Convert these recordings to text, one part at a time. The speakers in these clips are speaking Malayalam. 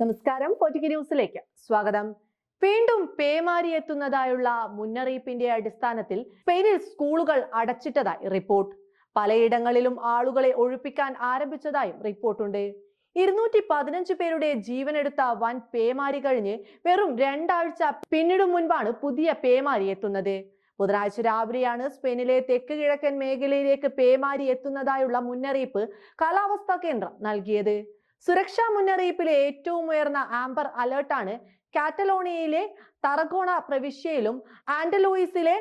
നമസ്കാരം. പൊറ്റിക്ക് ന്യൂസിലേക്ക് സ്വാഗതം. വീണ്ടും പേമാരി എത്തുന്നതായുള്ള മുന്നറിയിപ്പിന്റെ അടിസ്ഥാനത്തിൽ സ്പെയിനിൽ സ്കൂളുകൾ അടച്ചിട്ടതായി റിപ്പോർട്ട്. പലയിടങ്ങളിലും ആളുകളെ ഒഴിപ്പിക്കാൻ ആരംഭിച്ചതായും റിപ്പോർട്ടുണ്ട്. ഇരുന്നൂറ്റി പതിനഞ്ച് പേരുടെ ജീവനെടുത്ത വൻ പേമാരി കഴിഞ്ഞ് വെറും രണ്ടാഴ്ച പിന്നിടും മുൻപാണ് പുതിയ പേമാരി എത്തുന്നത്. ബുധനാഴ്ച രാവിലെയാണ് സ്പെയിനിലെ തെക്ക് കിഴക്കൻ മേഖലയിലേക്ക് പേമാരി എത്തുന്നതായുള്ള മുന്നറിയിപ്പ് കാലാവസ്ഥാ കേന്ദ്രം നൽകിയത്. സുരക്ഷാ മുന്നറിയിപ്പിലെ ഏറ്റവും ഉയർന്ന ആംബർ അലേർട്ടാണ് കാറ്റലോണിയയിലെ തറഗോണ പ്രവിശ്യയിലും ആൻഡലൂയിസിലെ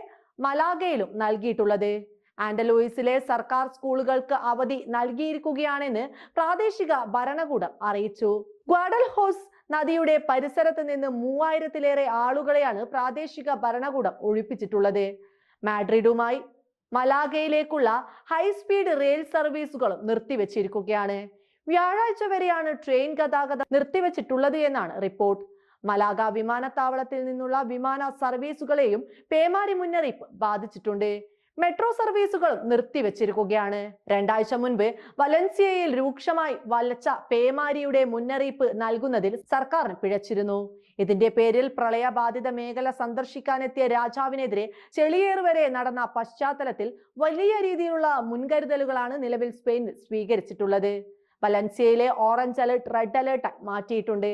മലാഗയിലും നൽകിയിട്ടുള്ളത്. ആൻഡലൂയിസിലെ സർക്കാർ സ്കൂളുകൾക്ക് അവധി നൽകിയിരിക്കുകയാണെന്ന് പ്രാദേശിക ഭരണകൂടം അറിയിച്ചു. ഗ്വാഡൽഹോസ് നദിയുടെ പരിസരത്ത് നിന്ന് മൂവായിരത്തിലേറെ ആളുകളെയാണ് പ്രാദേശിക ഭരണകൂടം ഒഴിപ്പിച്ചിട്ടുള്ളത്. മാഡ്രിഡുമായി മലാഗയിലേക്കുള്ള ഹൈസ്പീഡ് റെയിൽ സർവീസുകളും നിർത്തിവെച്ചിരിക്കുകയാണ്. വ്യാഴാഴ്ച വരെയാണ് ട്രെയിൻ ഗതാഗതം നിർത്തിവച്ചിട്ടുള്ളത് എന്നാണ് റിപ്പോർട്ട്. മലാഗ വിമാനത്താവളത്തിൽ നിന്നുള്ള വിമാന സർവീസുകളെയും പേമാരി മുന്നറിയിപ്പ് ബാധിച്ചിട്ടുണ്ട്. മെട്രോ സർവീസുകളും നിർത്തിവെച്ചിരിക്കുകയാണ്. രണ്ടാഴ്ച മുൻപ് വലൻസിയയിൽ രൂക്ഷമായി വലച്ച പേമാരിയുടെ മുന്നറിയിപ്പ് നൽകുന്നതിൽ സർക്കാരിന് പിഴച്ചിരുന്നു. ഇതിന്റെ പേരിൽ പ്രളയബാധിത മേഖല സന്ദർശിക്കാനെത്തിയ രാജാവിനെതിരെ ചെളിയേറുവരെ നടന്ന പശ്ചാത്തലത്തിൽ വലിയ രീതിയിലുള്ള മുൻകരുതലുകളാണ് നിലവിൽ സ്പെയിൻ സ്വീകരിച്ചിട്ടുള്ളത്. വലൻസിയയിലെ ഓറഞ്ച് അലർട്ട് റെഡ് അലർട്ട് മാറ്റിയിട്ടുണ്ട്.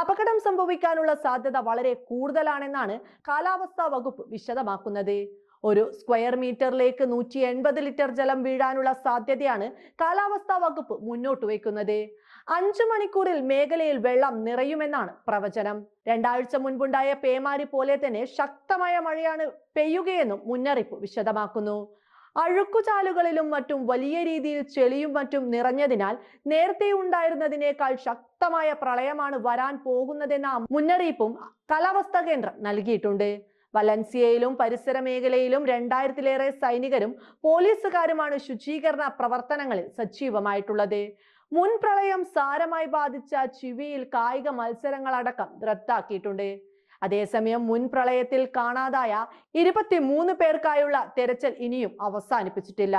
അപകടം സംഭവിക്കാനുള്ള സാധ്യത വളരെ കൂടുതലാണെന്നാണ് കാലാവസ്ഥാ വകുപ്പ് വിശദമാക്കുന്നത്. ഒരു സ്ക്വയർ മീറ്ററിലേക്ക് നൂറ്റി എൺപത് ലിറ്റർ ജലം വീഴാനുള്ള സാധ്യതയാണ് കാലാവസ്ഥാ വകുപ്പ് മുന്നോട്ട് വയ്ക്കുന്നത്. അഞ്ചു മണിക്കൂറിൽ മേഖലയിൽ വെള്ളം നിറയുമെന്നാണ് പ്രവചനം. രണ്ടാഴ്ച മുൻപുണ്ടായ പേമാരി പോലെ തന്നെ ശക്തമായ മഴയാണ് പെയ്യുകയെന്നും മുന്നറിയിപ്പ് വിശദമാക്കുന്നു. അഴുക്കുചാലുകളിലും മറ്റും വലിയ രീതിയിൽ ചെളിയും മറ്റും നിറഞ്ഞതിനാൽ നേരത്തെ ഉണ്ടായിരുന്നതിനേക്കാൾ ശക്തമായ പ്രളയമാണ് വരാൻ പോകുന്നതെന്ന മുന്നറിയിപ്പും കാലാവസ്ഥാ കേന്ദ്രം നൽകിയിട്ടുണ്ട്. വലൻസിയയിലും പരിസര മേഖലയിലും രണ്ടായിരത്തിലേറെ സൈനികരും പോലീസുകാരുമാണ് ശുചീകരണ പ്രവർത്തനങ്ങളിൽ സജീവമായിട്ടുള്ളത്. മുൻ പ്രളയം സാരമായി ബാധിച്ച ചിവിയിൽ കായിക മത്സരങ്ങളടക്കം റദ്ദാക്കിയിട്ടുണ്ട്. അതേസമയം മുൻ പ്രളയത്തിൽ കാണാതായ ഇരുപത്തിമൂന്ന് പേർക്കായുള്ള തെരച്ചിൽ ഇനിയും അവസാനിപ്പിച്ചിട്ടില്ല.